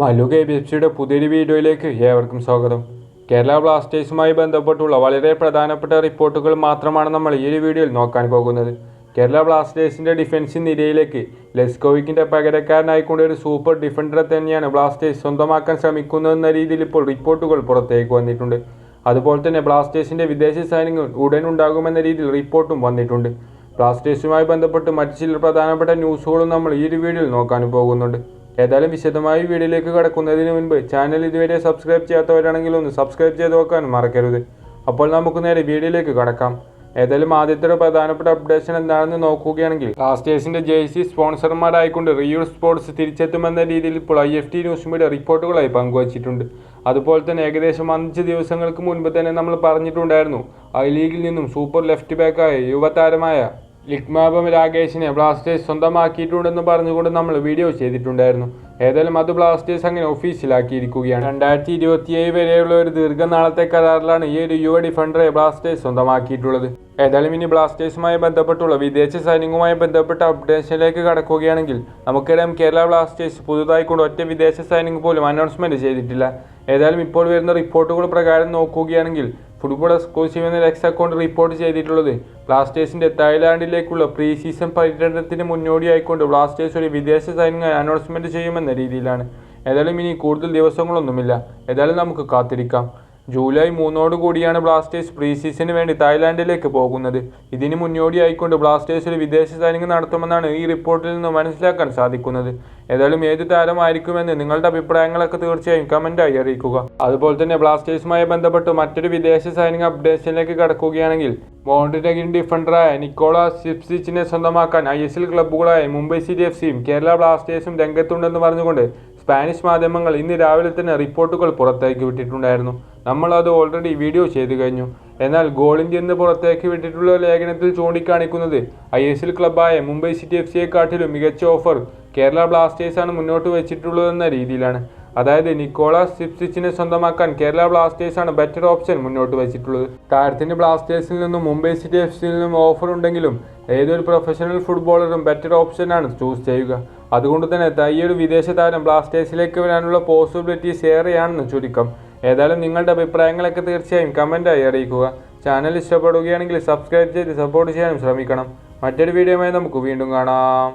Mallu K B F പുതിയൊരു വീഡിയോയിലേക്ക് ഏവർക്കും സ്വാഗതം. കേരള ബ്ലാസ്റ്റേഴ്സുമായി ബന്ധപ്പെട്ടുള്ള വളരെ പ്രധാനപ്പെട്ട റിപ്പോർട്ടുകൾ മാത്രമാണ് നമ്മൾ ഈ ഒരു വീഡിയോയിൽ നോക്കാൻ പോകുന്നത്. കേരള ബ്ലാസ്റ്റേഴ്സിന്റെ ഡിഫൻസ് നിരയിലേക്ക് ലെസ്കോവിക്കിന്റെ പകരക്കാരനായിക്കൊണ്ട് ഒരു സൂപ്പർ ഡിഫൻഡറെ തന്നെയാണ് ബ്ലാസ്റ്റേഴ്സ് സ്വന്തമാക്കാൻ ശ്രമിക്കുന്നതെന്ന രീതിയിൽ ഇപ്പോൾ റിപ്പോർട്ടുകൾ പുറത്തേക്ക് വന്നിട്ടുണ്ട്. അതുപോലെ തന്നെ ബ്ലാസ്റ്റേഴ്സിന്റെ വിദേശ സൈനികൾ ഉടൻ ഉണ്ടാകുമെന്ന രീതിയിൽ റിപ്പോർട്ടും വന്നിട്ടുണ്ട്. ബ്ലാസ്റ്റേഴ്സുമായി ബന്ധപ്പെട്ട് മറ്റ് ചില പ്രധാനപ്പെട്ട ന്യൂസുകളും നമ്മൾ ഈ ഒരു വീഡിയോയിൽ നോക്കാൻ പോകുന്നുണ്ട്. ഏതായാലും വിശദമായി വീഡിയോയിലേക്ക് കടക്കുന്നതിന് മുൻപ് ചാനൽ ഇതുവരെ സബ്സ്ക്രൈബ് ചെയ്യാത്തവരാണെങ്കിൽ ഒന്ന് സബ്സ്ക്രൈബ് ചെയ്ത് വെക്കാൻ മറക്കരുത്. അപ്പോൾ നമുക്ക് നേരെ വീഡിയോയിലേക്ക് കടക്കാം. ഏതായാലും ആദ്യത്തെ ഒരു പ്രധാനപ്പെട്ട അപ്ഡേഷൻ എന്താണെന്ന് നോക്കുകയാണെങ്കിൽ ബ്ലാസ്റ്റേഴ്സിന്റെ ജേഴ്സി സ്പോൺസർമാരായിക്കൊണ്ട് റിയൂർ സ്പോർട്സ് തിരിച്ചെത്തുമെന്ന രീതിയിൽ ഇപ്പോൾ I F T news media റിപ്പോർട്ടുകളായി പങ്കുവച്ചിട്ടുണ്ട്. അതുപോലെ തന്നെ ഏകദേശം അഞ്ച് ദിവസങ്ങൾക്ക് മുൻപ് തന്നെ നമ്മൾ പറഞ്ഞിട്ടുണ്ടായിരുന്നു ഐ ലീഗിൽ നിന്നും സൂപ്പർ ലെഫ്റ്റ് ബാക്കായ യുവതാരമായ ലിക്മാബം രാകേഷിനെ ബ്ലാസ്റ്റേഴ്സ് സ്വന്തമാക്കിയിട്ടുണ്ടെന്ന് പറഞ്ഞുകൊണ്ട് നമ്മൾ വീഡിയോ ചെയ്തിട്ടുണ്ടായിരുന്നു. ഏതായാലും അത് ബ്ലാസ്റ്റേഴ്സ് അങ്ങനെ ഓഫീസിലാക്കിയിരിക്കുകയാണ് രണ്ടായിരത്തി ഇരുപത്തിയേഴ് വരെയുള്ള ഒരു ദീർഘനാളത്തെ കരാറിലാണ് ഈ ഒരു യുവ ഡിഫൻഡറെ ബ്ലാസ്റ്റേഴ്സ് സ്വന്തമാക്കിയിട്ടുള്ളത്. ഏതായാലും ഇനി ബ്ലാസ്റ്റേഴ്സുമായി ബന്ധപ്പെട്ടുള്ള വിദേശ സൈനികവുമായി ബന്ധപ്പെട്ട അപ്ഡേഷനിലേക്ക് കടക്കുകയാണെങ്കിൽ നമുക്കറിയാം കേരള ബ്ലാസ്റ്റേഴ്സ് പുതുതായി കൊണ്ട് ഒറ്റ വിദേശ സൈനിക പോലും അനൗൺസ്മെന്റ് ചെയ്തിട്ടില്ല. ഏതായാലും ഇപ്പോൾ വരുന്ന റിപ്പോർട്ടുകൾ പ്രകാരം നോക്കുകയാണെങ്കിൽ ഫുട്ബോൾ എക്സ്ക്ലൂസീവ് എന്ന എക്സ് അക്കൗണ്ട് റിപ്പോർട്ട് ചെയ്തിട്ടുള്ളത് ബ്ലാസ്റ്റേഴ്സിന്റെ തായ്ലാൻഡിലേക്കുള്ള പ്രീ സീസൺ പര്യടനത്തിന് മുന്നോടിയായിക്കൊണ്ട് ബ്ലാസ്റ്റേഴ്സ് ഒരു വിദേശ സൈനിക അനൗൺസ്മെന്റ് ചെയ്യുമെന്ന രീതിയിലാണ്. ഏതായാലും ഇനി കൂടുതൽ ദിവസങ്ങളൊന്നുമില്ല. ഏതായാലും നമുക്ക് കാത്തിരിക്കാം. ജൂലൈ മൂന്നോട് കൂടിയാണ് ബ്ലാസ്റ്റേഴ്സ് പ്രീ സീസണിന് വേണ്ടി തായ്ലാൻഡിലേക്ക് പോകുന്നത്. ഇതിന് മുന്നോടിയായിക്കൊണ്ട് ബ്ലാസ്റ്റേഴ്സ് ഒരു വിദേശ സൈനികം നടത്തുമെന്നാണ് ഈ റിപ്പോർട്ടിൽ നിന്ന് മനസ്സിലാക്കാൻ സാധിക്കുന്നത്. ഏതായാലും ഏത് താരമായിരിക്കുമെന്ന് നിങ്ങളുടെ അഭിപ്രായങ്ങളൊക്കെ തീർച്ചയായും കമന്റായി അറിയിക്കുക. അതുപോലെ തന്നെ ബ്ലാസ്റ്റേഴ്സുമായി ബന്ധപ്പെട്ട് മറ്റൊരു വിദേശ സൈനിക അപ്ഡേഷനിലേക്ക് കടക്കുകയാണെങ്കിൽ മോണ്ടിനഗിൻ ഡിഫൻഡറായ നിക്കോളാ സിപ്സിച്ചിനെ സ്വന്തമാക്കാൻ ഐ എസ് എൽ ക്ലബ്ബുകളായ മുംബൈ സിറ്റി എഫ് സിയും കേരള ബ്ലാസ്റ്റേഴ്സും രംഗത്തുണ്ടെന്ന് പറഞ്ഞുകൊണ്ട് സ്പാനിഷ് മാധ്യമങ്ങൾ ഇന്ന് രാവിലെ തന്നെ റിപ്പോർട്ടുകൾ പുറത്തേക്ക് വിട്ടിട്ടുണ്ടായിരുന്നു. നമ്മളത് ഓൾറെഡി വീഡിയോ ചെയ്തു കഴിഞ്ഞു. എന്നാൽ ഗോൾ ഇന്ത്യ എന്ന് പുറത്തേക്ക് വിട്ടിട്ടുള്ള ലേഖനത്തിൽ ചൂണ്ടിക്കാണിക്കുന്നത് ഐ എസ് എൽ ക്ലബായ മുംബൈ സിറ്റി എഫ് സിയെക്കാട്ടിലും മികച്ച ഓഫർ കേരള ബ്ലാസ്റ്റേഴ്സാണ് മുന്നോട്ട് വെച്ചിട്ടുള്ളതെന്ന രീതിയിലാണ്. അതായത് നിക്കോളാസ് സിപ്സിച്ചിനെ സ്വന്തമാക്കാൻ കേരള ബ്ലാസ്റ്റേഴ്സാണ് ബെറ്റർ ഓപ്ഷൻ മുന്നോട്ട് വെച്ചിട്ടുള്ളത്. താരത്തിന് ബ്ലാസ്റ്റേഴ്സിൽ നിന്നും മുംബൈ സിറ്റി എഫ് സിയിൽ നിന്നും ഓഫർ ഉണ്ടെങ്കിലും ഏതൊരു പ്രൊഫഷണൽ ഫുട്ബോളറും ബെറ്റർ ഓപ്ഷനാണ് ചൂസ് ചെയ്യുക. അതുകൊണ്ട് തന്നെ തയ്യൊരു വിദേശ താരം ബ്ലാസ്റ്റേഴ്സിലേക്ക് വരാനുള്ള പോസിബിലിറ്റീസ് ഏറെയാണെന്ന് ചുരുക്കം. ഏതായാലും നിങ്ങളുടെ അഭിപ്രായങ്ങളൊക്കെ തീർച്ചയായും കമന്റായി അറിയിക്കുക. ചാനൽ ഇഷ്ടപ്പെടുകയാണെങ്കിൽ സബ്സ്ക്രൈബ് ചെയ്ത് സപ്പോർട്ട് ചെയ്യാനും ശ്രമിക്കണം. മറ്റൊരു വീഡിയോയുമായി നമുക്ക് വീണ്ടും കാണാം.